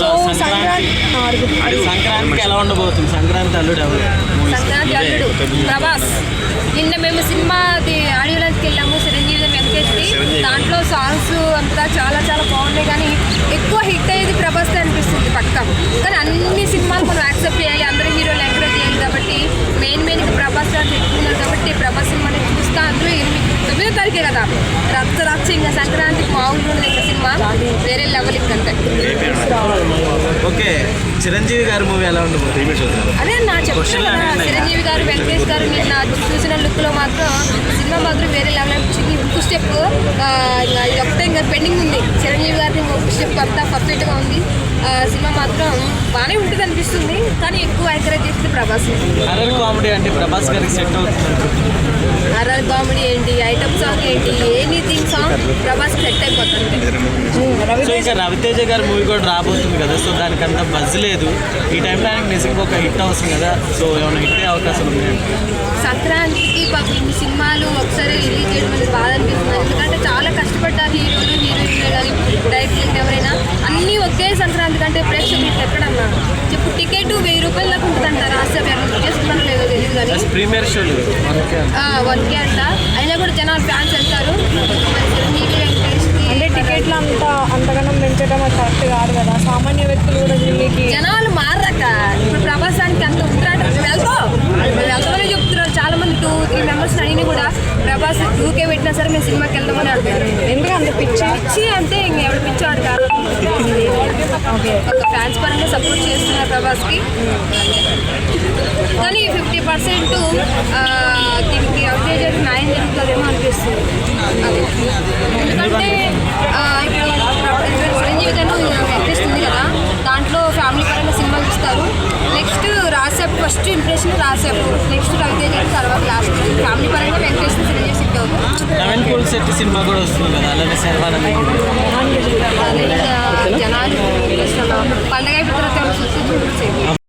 So Sankranti. సంక్రాంతికి ఎలా ఉండబోతుంది? సంక్రాంతి అల్లుడు ఎవరు? సంక్రాంతి అల్లుడు ప్రభాస్. నిన్న మేము సినిమాది ఆడియో లాంచ్కి వెళ్ళాము చిరంజీవి వెంకటేష్కి దాంట్లో సాంగ్స్ అంతా చాలా చాలా బాగున్నాయి కానీ ఎక్కువ హిట్ అయ్యేది ప్రభాస్ అనిపిస్తుంది పక్క. కానీ అన్ని సినిమాలు మనం యాక్సెప్ట్ చేయాలి. అందరూ హీరోలు ఎంకరేజ్ చేయాలి కాబట్టి మెయిన్ మెయిన్గా ప్రభాస్ గారు పెట్టుకున్నారు కాబట్టి ప్రభాస్ సినిమాని చూస్తా ఎనిమిది తొమ్మిదో తారీఖే కదా. రక్త రచ్చ ఇంకా సంక్రాంతికి మామూలుగా ఉంది ఇంకా సినిమా. వేరే లెవెల్ ఇంకంతే ఓకే చిరంజీవి గారి మూవీ ఎలా ఉండబోతుంది అదే నా చెప్తున్నా చిరంజీవి గారు వెంకటేష్ గారు నిన్న చూసిన లుక్లో మాత్రం సినిమా మాత్రం వేరే లెవెల్ అనిపించింది. ఇంకో స్టెప్ ఇది ఒకటే ఇంకా పెండింగ్ ఉంది. చిరంజీవి గారిది ఇంకొక స్టెప్ అంతా పర్ఫెక్ట్గా ఉంది. ఆ, సినిమా మాత్రం బాగానే ఉంటుంది కానీ ఎక్కువ ఎంకరేజ్ చేస్తుంది ప్రభాస్ హర్రర్ కామెడీ అంటే ప్రభాస్ గారికి సెట్ అవుతుంది? హర్రర్ కామెడీ ఏంటి? ఐటమ్ సాంగ్ ఏంటి? ఎనీథింగ్ సాంగ్ ప్రభాస్ సెట్ అయిపోతుంది. సో ఇంకా రవితేజ గారి మూవీ కూడా రాబోతుంది కదా సో దానికి అంత బజ్ లేదు. ఈ టైంలో ఆయనకి నిజంగా ఒక హిట్ అవసరం కదా సో ఏమైనా హిట్ అయ్యే అవకాశం ఉంది సంక్రాంతికి సినిమాలు ఒకసారి రిలీజ్ చేయడం అనేది బాధ అనిపిస్తుంది ఎందుకంటే చాలా కష్టపడ్డారు హీరోలు హీరోయిన్లు కానీ డైరెక్టర్లు ఎవరైనా అన్నీ ఒకే సంక్రాంతి కంటే ప్రేక్షకులు ఎక్కడన్నా చెప్పు టికెట్ వెయ్యి రూపాయల దాకా ఉంటుందంట రాష్ట్ర వ్యాపారం చేస్తున్నారో లేదో తెలియదు కానీ. ప్రీమియర్ షోలు మనకే వన్ కే అంట. అయినా కూడా జనాలు ఫ్యాన్స్ వెళ్తారు. అంటే టికెట్లు అంత అంతగానం పెంచడం అది కరెక్ట్ కాదు కదా. సామాన్య వ్యక్తులు కూడా దీనికి జనాలు మారక ఇప్పుడు ప్రభాసానికి అంత ఉంటాడు వెళ్తాం వెళ్తామని చెప్తున్నారు చాలా మంది టూ త్రీ మెంబర్స్ అడిగిన కూడా ప్రభాస్ టూకే పెట్టినా సరే మేము సినిమాకి వెళ్దామని అడుగుతారు ఎందుకు అంత పిచ్చి? పిచ్చి అంటే ఇంక ఎవడు పిచ్చివాడు కాదు. ఓకే ఒక ఫ్యాన్స్ పరంగా సపోర్ట్ చేస్తున్నారు ప్రభాస్కి. కానీ ఫిఫ్టీ పర్సెంట్ దీనికి అవుటేజ్ న్యాయం జరుగుతుందేమో అనిపిస్తుంది. అది. ఎందుకంటే ఆ, ఇప్పుడు చిరంజీవి గారు ఉంది కదా దాంట్లో ఫ్యామిలీ పరంగా సినిమా చూస్తారు నెక్స్ట్ రాసేపు ఫస్ట్ ఇంప్రెషన్ రాసేపు నెక్స్ట్ రవితేజ గారు తర్వాత లాస్ట్ ఫ్యామిలీ పరంగా వెంకటేష్ చిరంజీవి సిట్ అవుతుంది సినిమా కూడా వస్తుంది కదా అలానే శర్వానంద్ పండగ అయిపోయిన తర్వాత